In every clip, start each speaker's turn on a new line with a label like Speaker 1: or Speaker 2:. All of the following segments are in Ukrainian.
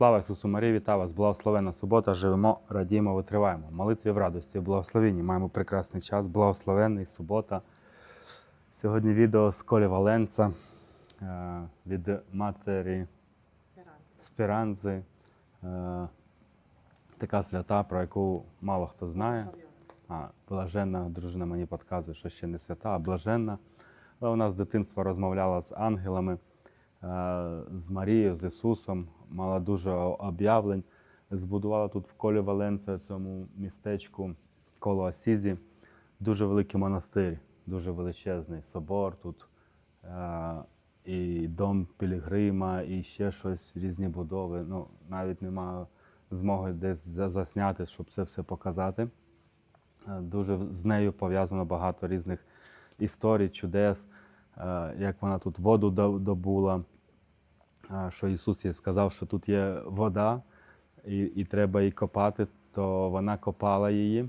Speaker 1: Слава Ісусу Марії, вітаю вас! Благословена субота, живемо, радіємо, витриваємо. Молитві в радості, в благословенні. Маємо прекрасний час, благословенний субота. Сьогодні відео з Колі Валенца е, від матері Спіранзи. Е, Така свята, про яку мало хто знає. А, блаженна дружина мені підказує, що ще не свята, а блаженна. Але вона з дитинства розмовляла з ангелами, з Марією, з Ісусом, мала дуже об'явлень. Збудувала тут в колі Валенца, цьому містечку коло Асізі, дуже великий монастир, дуже величезний собор тут. е, І дом Пілігрима, і ще щось, різні будови. Ну, навіть немає змоги десь засняти, щоб це все показати. Е, Дуже з нею пов'язано багато різних історій, чудес, е, як вона тут воду до- добула, е, що Ісус їй сказав, що тут є вода, і, і треба її копати, то вона копала її.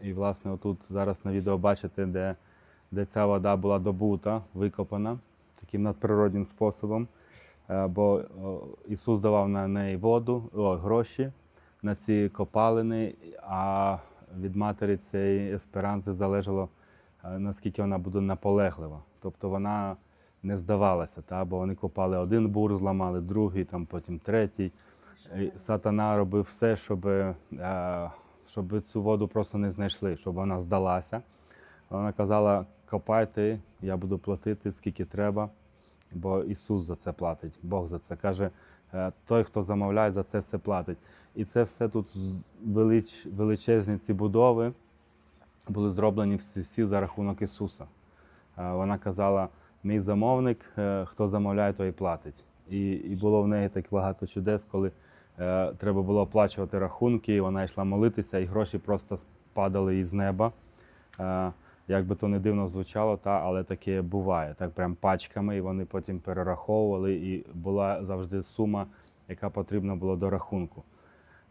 Speaker 1: І, власне, отут зараз на відео бачите, де, де ця вода була добута, викопана таким надприродним способом. Е, Бо Ісус давав на неї воду, о, гроші на ці копалини, а від матері цієї есперанзи залежало, е, наскільки вона буде наполеглива. Тобто вона не здавалася, та? бо вони копали один бур, зламали, другий, там, потім третій. І сатана робив все, щоб, е, щоб цю воду просто не знайшли, щоб вона здалася. Вона казала: копайте, я буду платити скільки треба, бо Ісус за це платить, Бог за це каже, е, той, хто замовляє, за це все платить. І це все тут велич, величезні ці будови були зроблені всі, всі за рахунок Ісуса. Е, Вона казала: мій замовник, е, хто замовляє, той платить. І, і було в неї так багато чудес, коли е, треба було оплачувати рахунки, і вона йшла молитися, і гроші просто падали із неба. Е, як би то не дивно звучало, та, але таке буває. Так прям пачками, і вони потім перераховували, і була завжди сума, яка потрібна була до рахунку.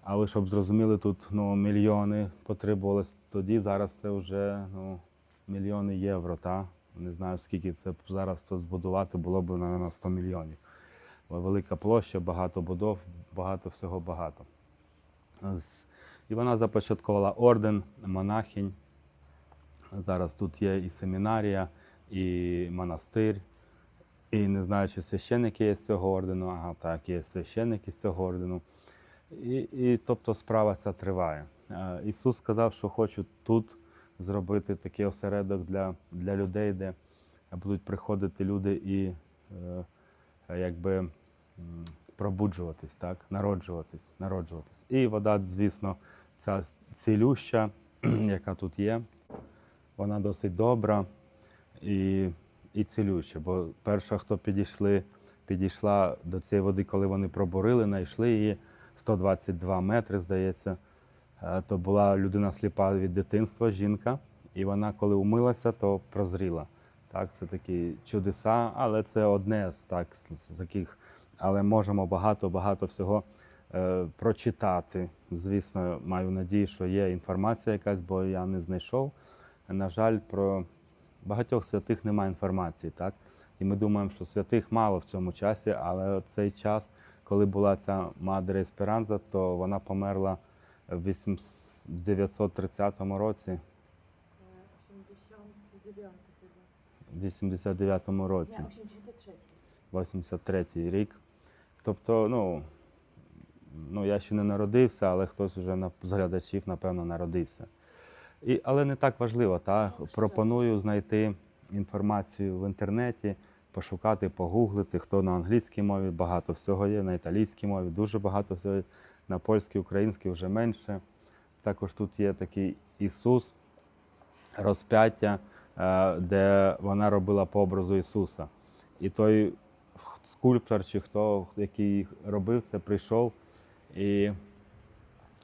Speaker 1: Але щоб зрозуміли, тут ну, мільйони потребувалось тоді, зараз це вже ну, мільйони євро. Та? Не знаю, скільки це зараз тут збудувати, було б на 100 мільйонів. Велика площа, багато будов, багато всього багато. І вона започаткувала орден монахинь. Зараз тут є і семінарія, і монастир. І не знаю, чи священники є з цього ордену. Ага, так, є священники з цього ордену. І, і тобто справа ця триває. Е, Ісус сказав, що хочу тут зробити такий осередок для, для людей, де будуть приходити люди і е, якби пробуджуватись, так? народжуватись, народжуватись. І вода, звісно, ця цілюща, яка тут є, вона досить добра і, і цілюща. Бо перша, хто підійшли, підійшла до цієї води, коли вони пробурили, знайшли її 122 метри, здається. Е, То була людина сліпа від дитинства, жінка, і вона, коли умилася, то прозріла. Так, це такі чудеса, але це одне з так, з- таких. Але можемо багато-багато всього е, прочитати. Звісно, маю надію, що є інформація якась, бо я не знайшов. На жаль, про багатьох святих немає інформації, так? І ми думаємо, що святих мало в цьому часі, але цей час, коли була ця Мадре Есперанза, то вона померла в 930 році,
Speaker 2: 89 chyba.
Speaker 1: в 89 році.
Speaker 2: 83.
Speaker 1: 83 рік. Тобто, ну, ну, я ще не народився, але хтось вже на- з глядачів, напевно, народився. І, але не так важливо. Та? Пропоную знайти інформацію в інтернеті, пошукати, погуглити, хто на англійській мові, багато всього є, на італійській мові, дуже багато всього є, на польській, українській вже менше. Також тут є такий Ісус, розп'яття, е, де вона робила по образу Ісуса. І той скульптор, чи хто, який робив це, прийшов і,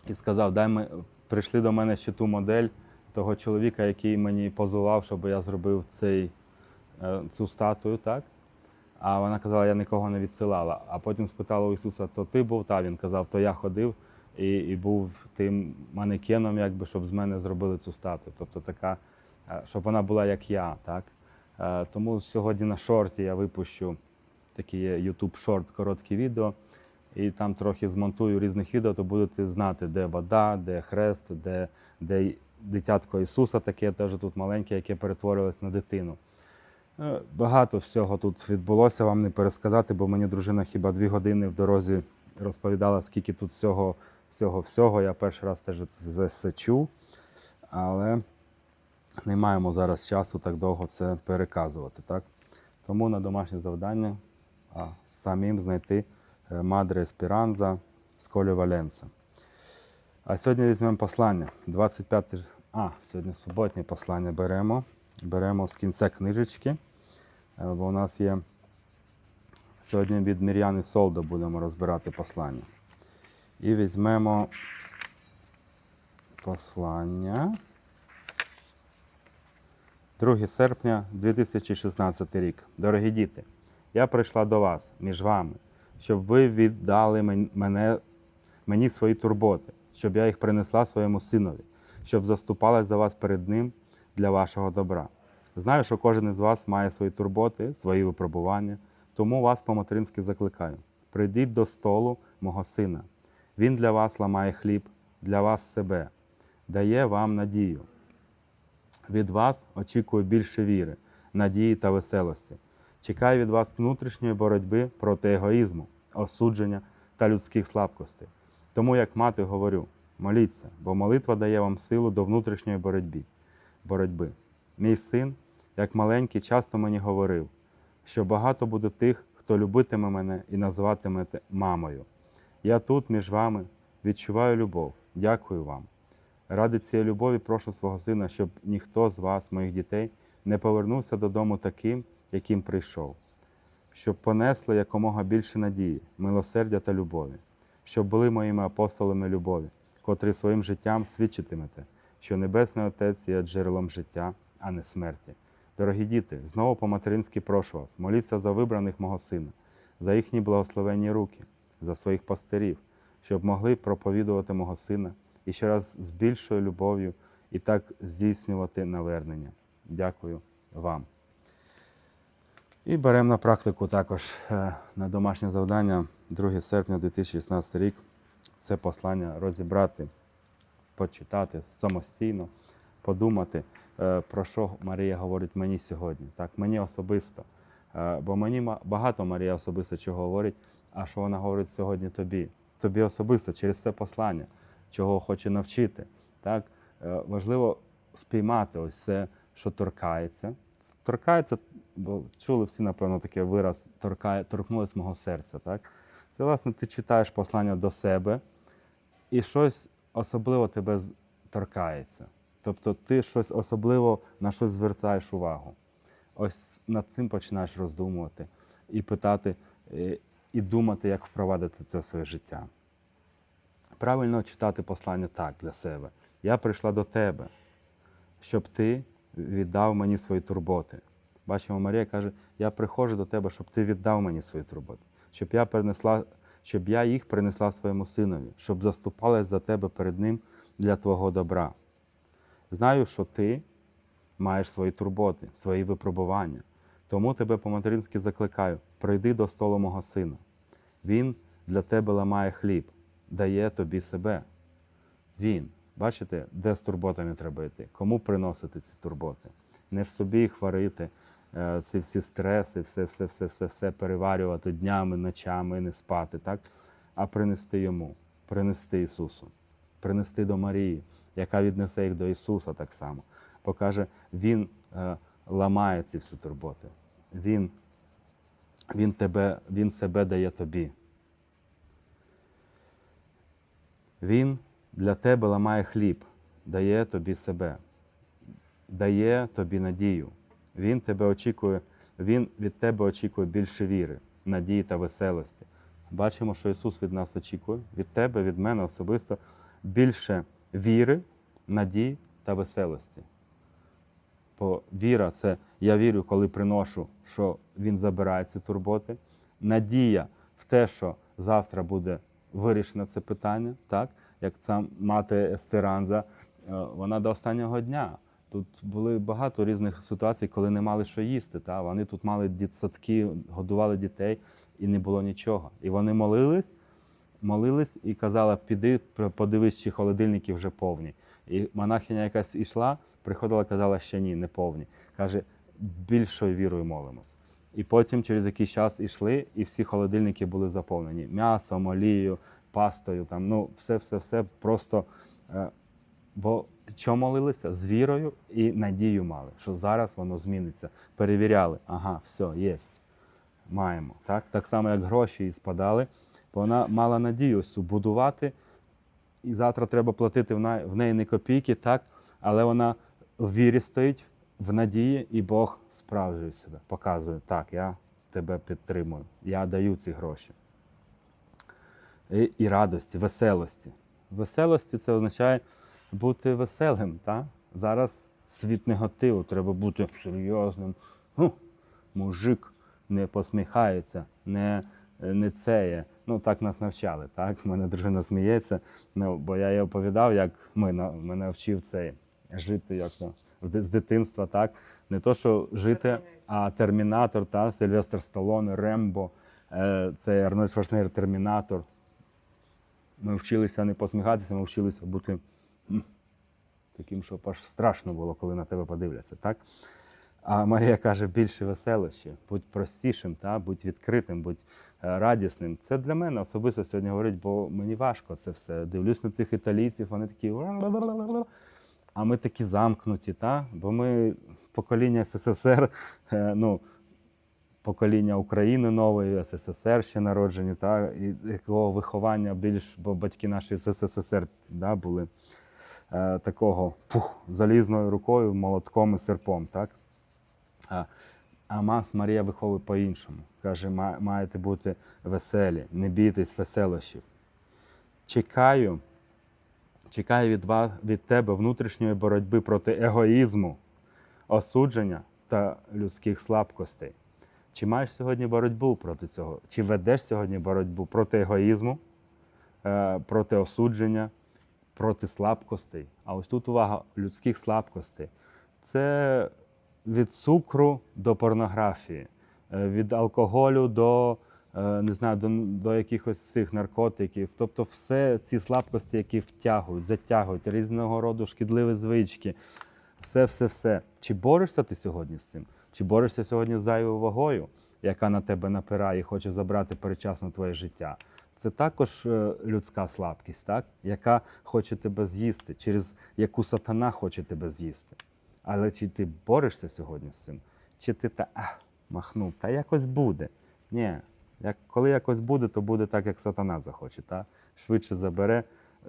Speaker 1: і сказав: Дай ми прийшли до мене ще ту модель того чоловіка, який мені позував, щоб я зробив цей, е, цю статую, так? А вона казала, я нікого не відсилала. А потім спитала у Ісуса, то ти був? Та він казав, то я ходив і, і був тим манекеном, якби, щоб з мене зробили цю статую. Тобто така, е, щоб вона була як я. Так? Е, Тому сьогодні на шорті я випущу такі YouTube шорт, короткі відео, і там трохи змонтую різних відео, то будете знати, де вода, де хрест, де, де дитятко Ісуса, таке теж тут маленьке, яке перетворилось на дитину. Е, Багато всього тут відбулося, вам не пересказати, бо мені дружина хіба дві години в дорозі розповідала, скільки тут всього, всього, всього. Я перший раз теж це чув, але не маємо зараз часу так довго це переказувати. Так? Тому на домашнє завдання а, самим знайти е, Мадре Еспіранза з Колі Валенса. А сьогодні візьмемо послання. 25 а, сьогодні суботнє послання беремо. Беремо з кінця книжечки, бо у нас є сьогодні від Мір'яни Солдо будемо розбирати послання. І візьмемо послання. 2 серпня 2016 рік. Дорогі діти, я прийшла до вас між вами, щоб ви віддали мене, мені свої турботи, щоб я їх принесла своєму синові, щоб заступалась за вас перед ним для вашого добра. Знаю, що кожен із вас має свої турботи, свої випробування, тому вас по-материнськи закликаю: прийдіть до столу мого сина. Він для вас ламає хліб, для вас себе, дає вам надію. Від вас очікую більше віри, надії та веселості. Чекаю від вас внутрішньої боротьби проти егоїзму, осудження та людських слабкостей. Тому, як мати, говорю: моліться, бо молитва дає вам силу до внутрішньої боротьби. Мій син, як маленький, часто мені говорив, що багато буде тих, хто любитиме мене і називатиме мамою. Я тут між вами відчуваю любов. Дякую вам. Ради цієї любові прошу свого сина, щоб ніхто з вас, моїх дітей, не повернувся додому таким, яким прийшов, щоб понесли якомога більше надії, милосердя та любові, щоб були моїми апостолами любові, котрі своїм життям свідчитимете, що Небесний Отець є джерелом життя, а не смерті. Дорогі діти, знову по-материнськи прошу вас, моліться за вибраних мого сина, за їхні благословенні руки, за своїх пастирів, щоб могли проповідувати мого сина і ще раз з більшою любов'ю і так здійснювати навернення. Дякую вам. І беремо на практику також е, на домашнє завдання 2 серпня 2016 рік. Це послання розібрати, почитати самостійно, подумати, про що Марія говорить мені сьогодні. Так, мені особисто. Е, Бо мені багато Марія особисто чого говорить, а що вона говорить сьогодні тобі. Тобі особисто через це послання, чого хоче навчити. Так? Е, Важливо спіймати ось це, що торкається. Торкається, бо чули всі, напевно, такий вираз торкає, торкнулось мого серця. Так? Це, власне, ти читаєш послання до себе, і щось особливо тебе торкається. Тобто ти щось особливо на щось звертаєш увагу. Ось над цим починаєш роздумувати і питати, е, і думати, як впровадити це в своє життя. Правильно читати послання так для себе. Я прийшла до тебе, щоб ти віддав мені свої турботи. Бачимо, Марія каже: Я приходжу до тебе, щоб ти віддав мені свої турботи, щоб я принесла, щоб я їх принесла своєму синові, щоб заступалась за тебе перед ним для твого добра. Знаю, що ти маєш свої турботи, свої випробування. Тому тебе по-материнськи закликаю: прийди до столу мого сина. Він для тебе ламає хліб, дає тобі себе. Він. Бачите, де з турботами треба йти? Кому приносити ці турботи? Не в собі їх варити, е, ці всі стреси, все, все, все, все, все переварювати днями, ночами, не спати, так? а принести йому, принести Ісусу, принести до Марії, яка віднесе їх до Ісуса так само. Покаже, Він е, ламає ці всі турботи. Він, він, тебе, він себе дає тобі. Він для тебе ламає хліб, дає тобі себе, дає тобі надію. Він тебе очікує, Він від тебе очікує більше віри, надії та веселості. Бачимо, що Ісус від нас очікує, від тебе, від мене особисто більше віри, надії та веселості. Бо віра це я вірю, коли приношу, що Він забирає ці турботи. Надія в те, що завтра буде вирішено це питання, так? як ця мати Есперанза, е, вона до останнього дня. Тут були багато різних ситуацій, коли не мали що їсти. Та? Вони тут мали дітсадки, годували дітей і не було нічого. І вони молились, молились і казала, піди, подивись, чи холодильники вже повні. І монахиня якась ішла, приходила, казала, що ні, не повні. Каже, більшою вірою молимось. І потім через якийсь час ішли, і всі холодильники були заповнені м'ясом, олією, пастою, там, ну, все, все, все просто. Е, бо що молилися? З вірою і надію мали, що зараз воно зміниться. Перевіряли, ага, все, є. Маємо. Так? так само, як гроші їй спадали, бо вона мала надію будувати, і завтра треба платити в неї не копійки, так? але вона в вірі стоїть, в надії, і Бог справжує себе, показує, так, я тебе підтримую, я даю ці гроші. І, і радості, веселості. Веселості це означає бути веселим. Так? Зараз світ негативу, треба бути серйозним. Ну, мужик не посміхається, не, не цеє. Ну, так нас навчали. Так? Мене дружина сміється, ну, бо я їй оповідав, як ми, мене вчив цей жити як, то, з дитинства. Так? Не то, що жити, а термінатор, так? Сильвестр Сталоне, Рембо, е, це Арнольд Шварценеггер Термінатор. Ми вчилися не посміхатися, ми вчилися бути таким, щоб аж страшно було, коли на тебе подивляться. Так? А Марія каже, більше веселощі, будь простішим, та? будь відкритим, будь радісним. Це для мене особисто сьогодні говорить, бо мені важко це все. Дивлюсь на цих італійців, вони такі. А ми такі замкнуті, та? бо ми покоління СССР, е, ну, покоління України нової, СССР ще народжені, та? і якого виховання більш, бо батьки наші з СССР да, були е, такого пух, залізною рукою, молотком і серпом. Так? А, Мас Марія виховує по-іншому. Каже, маєте бути веселі, не бійтесь веселощів. Чекаю, чекаю від, вас, від тебе внутрішньої боротьби проти егоїзму, осудження та людських слабкостей. Чи маєш сьогодні боротьбу проти цього? Чи ведеш сьогодні боротьбу проти егоїзму, е, проти осудження, проти слабкостей? А ось тут увага людських слабкостей. Це від цукру до порнографії, е, від алкоголю до, е, не знаю, до, до якихось цих наркотиків. Тобто все ці слабкості, які втягують, затягують, різного роду шкідливі звички. Все, все, все. Чи борешся ти сьогодні з цим? Чи борешся сьогодні з зайвою вагою, яка на тебе напирає і хоче забрати передчасно твоє життя? Це також е, людська слабкість, так? яка хоче тебе з'їсти, через яку сатана хоче тебе з'їсти. Але чи ти борешся сьогодні з цим? Чи ти та а, махнув, та якось буде? Ні, як, коли якось буде, то буде так, як сатана захоче. Та? Швидше забере,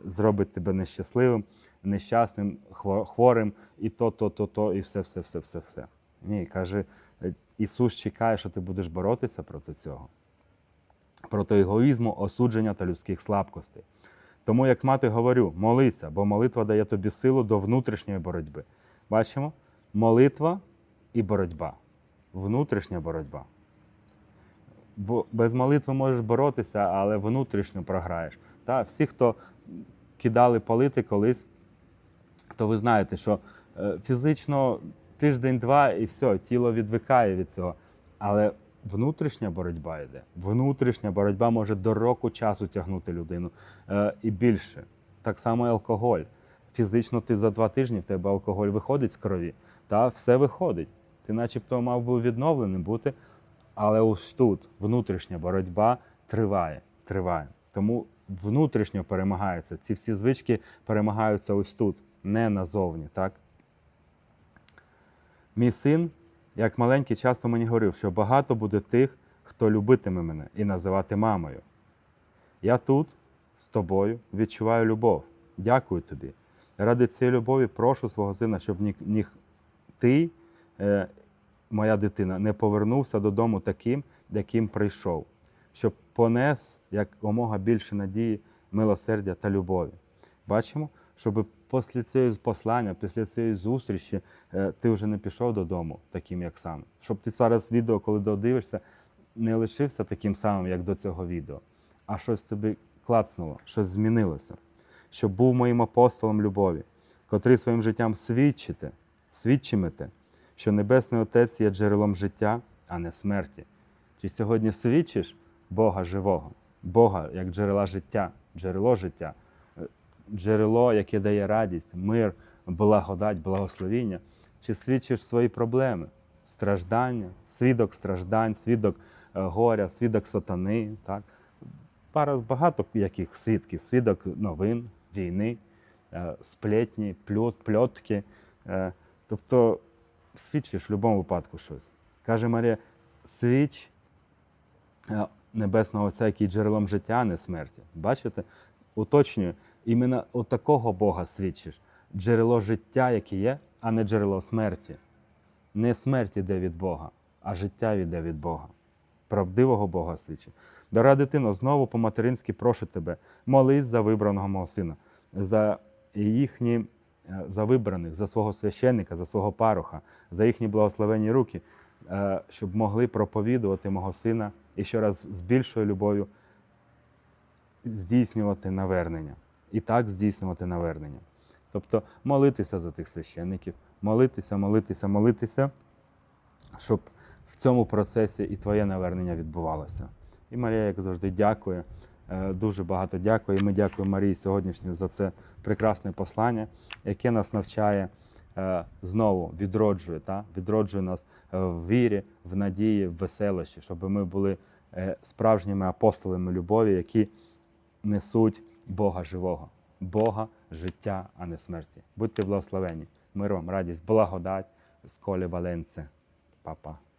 Speaker 1: зробить тебе нещасливим, нещасним, хворим, і то, то, то, то, і все, все, все, все, все. Ні, каже, е, Ісус чекає, що ти будеш боротися проти цього, проти егоїзму, осудження та людських слабкостей. Тому, як мати говорю, молися, бо молитва дає тобі силу до внутрішньої боротьби. Бачимо? Молитва і боротьба. Внутрішня боротьба. Бо без молитви можеш боротися, але внутрішньо програєш. Та, всі, хто кидали палити колись, то ви знаєте, що е, фізично тиждень-два і все, тіло відвикає від цього. Але внутрішня боротьба йде. Внутрішня боротьба може до року часу тягнути людину е, і більше. Так само і алкоголь. Фізично ти за два тижні в тебе алкоголь виходить з крові, та все виходить. Ти начебто мав би відновленим бути, але ось тут внутрішня боротьба триває, триває. Тому внутрішньо перемагаються. Ці всі звички перемагаються ось тут, не назовні. Так? Мій син, як маленький, часто мені говорив, що багато буде тих, хто любитиме мене і називати мамою. Я тут з тобою відчуваю любов. Дякую тобі. Ради цієї любові прошу свого сина, щоб ні, ти, е, моя дитина, не повернувся додому таким, яким прийшов, щоб понес якомога більше надії, милосердя та любові. Бачимо, щоб після цього послання, після цієї зустрічі е, ти вже не пішов додому таким, як сам. Щоб ти зараз відео, коли додивишся, не лишився таким самим, як до цього відео, а щось тобі клацнуло, щось змінилося. Щоб був моїм апостолом любові, котрий своїм життям свідчите, свідчимете, що Небесний Отець є джерелом життя, а не смерті. Чи сьогодні свідчиш Бога живого? Бога як джерела життя, джерело життя, е, джерело, яке дає радість, мир, благодать, благословіння, чи свідчиш свої проблеми, страждання, свідок страждань, свідок е, горя, свідок сатани. Так? Пара багато яких свідків, свідок новин, війни, е, сплетні, пльотки. Е, Тобто свідчиш в будь-якому випадку щось. Каже Марія, свіч е, Небесного Отця, який джерелом життя, а не смерті. Бачите? Уточнюю, іменно такого Бога свідчиш. Джерело життя, яке є, а не джерело смерті. Не смерть іде від Бога, а життя йде від Бога. Правдивого Бога свідчить. Дорога дитино, знову по-материнськи прошу тебе, молись за вибраного мого сина, за їхні, е, за вибраних, за свого священника, за свого пароха, за їхні благословенні руки, е, щоб могли проповідувати мого сина і ще раз з більшою любов'ю здійснювати навернення. І так здійснювати навернення. Тобто молитися за цих священників, молитися, молитися, молитися, щоб в цьому процесі і твоє навернення відбувалося. І Марія, як завжди, дякує. е, Дуже багато дякує. І ми дякуємо Марії сьогоднішньо за це прекрасне послання, яке нас навчає е, знову відроджує, та? відроджує нас е, в вірі, в надії, в веселощі, щоб ми були справжніми апостолами любові, які несуть Бога живого, Бога життя, а не смерті. Будьте благословені. Мир вам, радість, благодать з Колі Валенце. Па-па.